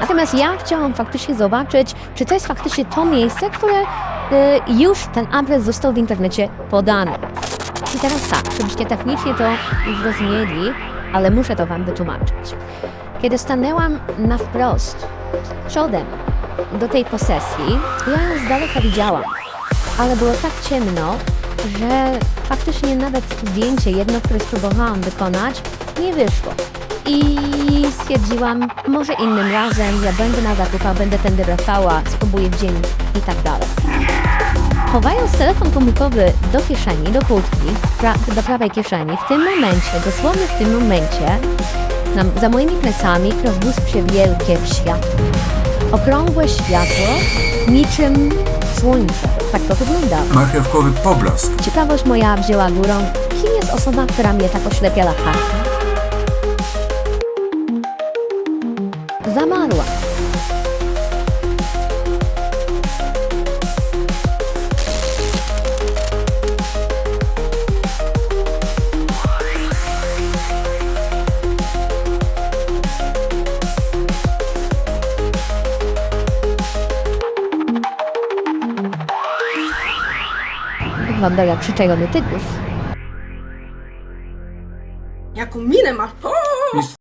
Natomiast ja chciałam faktycznie zobaczyć, czy to jest faktycznie to miejsce, które e, już ten adres został w internecie podany. I teraz tak, żebyście technicznie to zrozumieli, ale muszę to wam wytłumaczyć. Kiedy stanęłam na wprost, przodem do tej posesji, ja ją z daleka widziałam, ale było tak ciemno, że faktycznie nawet zdjęcie jedno, które spróbowałam wykonać, nie wyszło. I stwierdziłam, może innym razem, ja będę na zakupach, będę tędy wracała, spróbuję w dzień i tak dalej. Chowając telefon komórkowy do kieszeni, do kurtki, pra do prawej kieszeni, w tym momencie, dosłownie w tym momencie, na, za moimi plecami rozbłysło się wielkie światło. Okrągłe światło, niczym słońce. Tak to wyglądało. Marchewkowy poblask. Ciekawość moja wzięła górą. Kim jest osoba, która mnie tak oślepia lachami? zamarła. Wygląda jak przyczajony tygrys. Jaką minę masz?